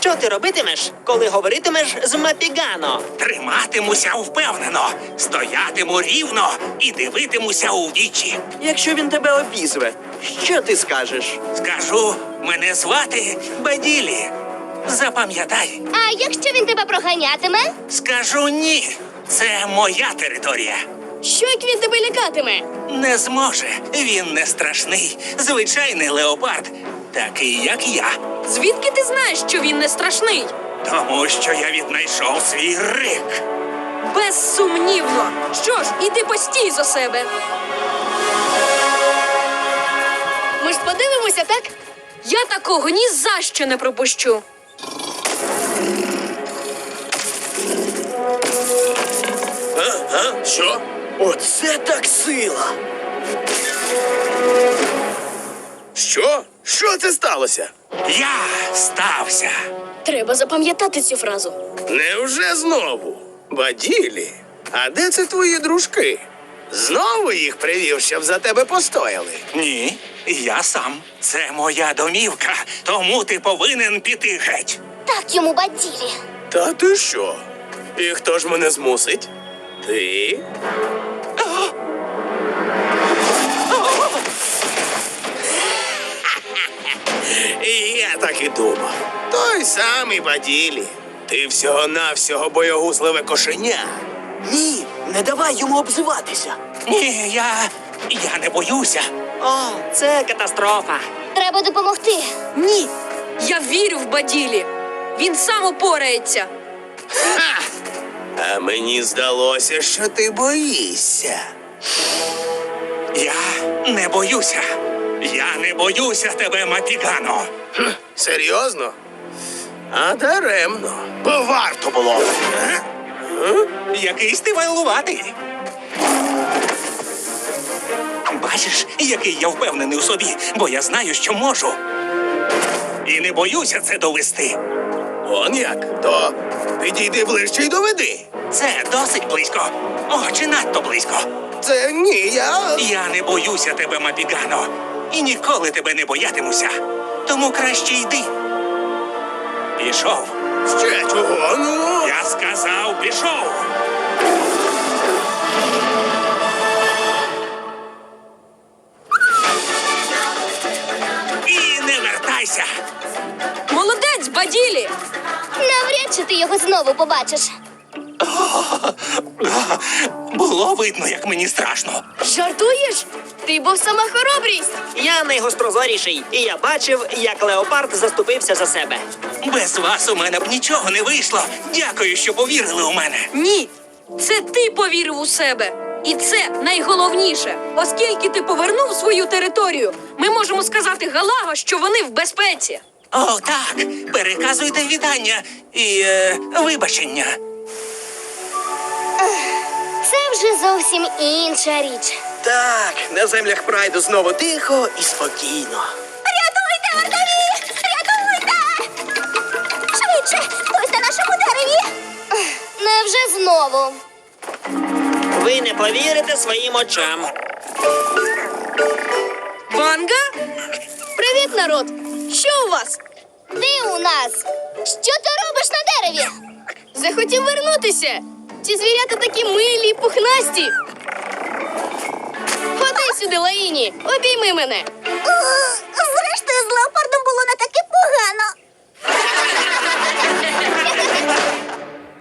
Що ти робитимеш, коли говоритимеш з Мапігано? Триматимуся впевнено, стоятиму рівно і дивитимуся у вічі. Якщо він тебе обізве, що ти скажеш? Скажу, мене звати Баділі. Запам'ятай, А якщо він тебе проганятиме? скажу ні. Це моя територія. Що як він тебе лякатиме? Не зможе. Він не страшний, звичайний леопард, такий, як я. Звідки ти знаєш, що він не страшний? Тому що я віднайшов свій рик. Безсумнівно. Що ж, іди постій за себе. Ми ж подивимося, так? Я такого ні за що не пропущу. Що? Оце так сила. Що? Що це сталося? Я стався. Треба запам'ятати цю фразу. Невже знову? Баділі? А де це твої дружки? Знову їх привів, щоб за тебе постояли. Ні, я сам. Це моя домівка, тому ти повинен піти геть. Так йому баділі. Та ти що? І хто ж мене змусить? Ти? Той самий Баділі. Ти всього-навсього боягузливе кошеня. Ні, не давай йому обзиватися. Ні, я. я не боюся. О, це катастрофа. Треба допомогти. Ні. Я вірю в Баділі. Він сам упорається. А мені здалося, що ти боїшся. Я не боюся. Я не боюся тебе, Мапігано. Серйозно? А даремно. Бо варто було. Якийсь ти вайлуватий. Бачиш, який я впевнений у собі, бо я знаю, що можу. І не боюся це довести. Он як? То підійди ближче й доведи. Це досить близько. О, чи надто близько. Це ні, я. Я не боюся тебе, Мапігано, і ніколи тебе не боятимуся. Тому краще йди. Пішов. Ще чого? Ну. Я сказав, пішов. І не вертайся. Молодець, Баділі! Навряд чи ти його знову побачиш. Було видно, як мені страшно. Жартуєш? Ти був сама хоробрість. Я найгострозоріший, і я бачив, як леопард заступився за себе. Без вас у мене б нічого не вийшло. Дякую, що повірили у мене. Ні. Це ти повірив у себе. І це найголовніше. Оскільки ти повернув свою територію, ми можемо сказати Галаго, що вони в безпеці. О, так. Переказуйте вітання і е, вибачення. Вже зовсім інша річ. Так, на землях прайду знову тихо і спокійно. Рятуйте, вартові! Рятуйте! Швидше, хтось на нашому дереві. Невже знову? Ви не повірите своїм очам. Ванга? Привіт, народ! Що у вас? Ти у нас. Що ти робиш на дереві? Захотів вернутися. Ці звірята такі милі пухнасті. Ходи сюди, Лаїні, обійми мене.